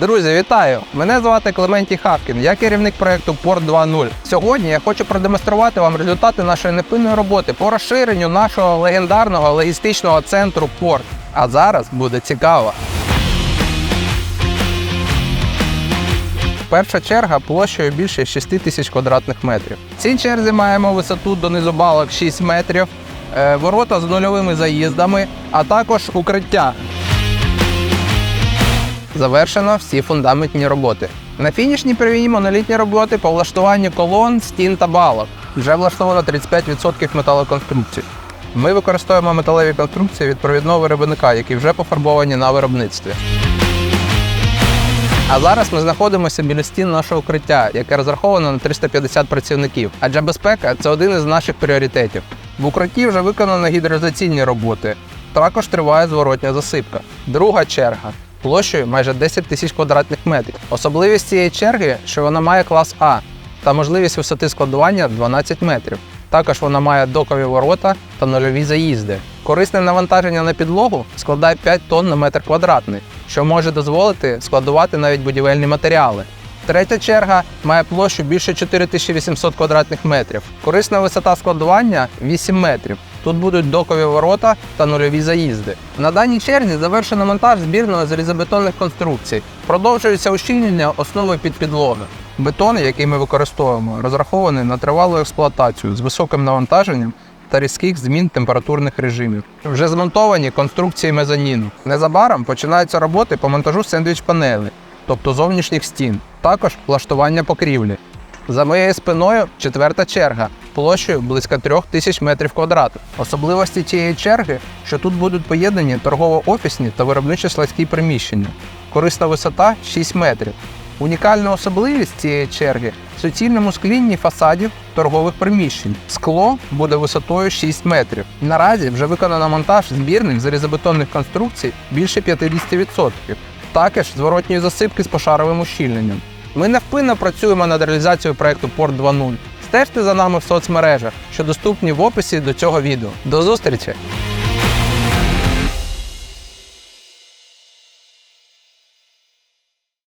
Друзі, вітаю! Мене звати Клементій Хавкін, я керівник проєкту Порт 2.0. Сьогодні я хочу продемонструвати вам результати нашої непинної роботи по розширенню нашого легендарного логістичного центру Порт. А зараз буде цікаво. Перша черга площею більше 6 тисяч квадратних метрів. В цій черзі маємо висоту донизу балок 6 метрів, е, ворота з нульовими заїздами, а також укриття. Завершено всі фундаментні роботи. На фінішній первинні монолітні роботи по влаштуванню колон, стін та балок. Вже влаштовано 35% металоконструкцій. Ми використовуємо металеві конструкції від провідного виробника, які вже пофарбовані на виробництві. А зараз ми знаходимося біля стін нашого укриття, яке розраховано на 350 працівників. Адже безпека це один із наших пріоритетів. В укритті вже виконано гідроізоляційні роботи. Також триває зворотня засипка. Друга черга площею майже 10 тисяч квадратних метрів. Особливість цієї черги, що вона має клас А та можливість висоти складування 12 метрів. Також вона має докові ворота та нульові заїзди. Корисне навантаження на підлогу складає 5 тонн на метр квадратний, що може дозволити складувати навіть будівельні матеріали. Третя черга має площу більше 4800 квадратних метрів. Корисна висота складування 8 метрів. Тут будуть докові ворота та нульові заїзди. На даній черзі завершено монтаж збірного залізобетонних конструкцій. Продовжується ущільнення основи під підлоги. Бетон, який ми використовуємо, розрахований на тривалу експлуатацію з високим навантаженням та різких змін температурних режимів. Вже змонтовані конструкції мезоніну. Незабаром починаються роботи по монтажу сендвіч-панелей, тобто зовнішніх стін, також влаштування покрівлі. За моєю спиною четверта черга площею близько трьох тисяч метрів квадратних. Особливості цієї черги, що тут будуть поєднані торгово-офісні та виробничо-складські приміщення. Корисна висота 6 метрів. Унікальна особливість цієї черги суцільному склінні фасадів торгових приміщень. Скло буде висотою 6 метрів. Наразі вже виконано монтаж збірних залізобетонних конструкцій більше 50%. Також зворотньої засипки з пошаровим ущільненням. Ми невпинно працюємо над реалізацією проекту Порт 2.0. Стежте за нами в соцмережах, що доступні в описі до цього відео. До зустрічі!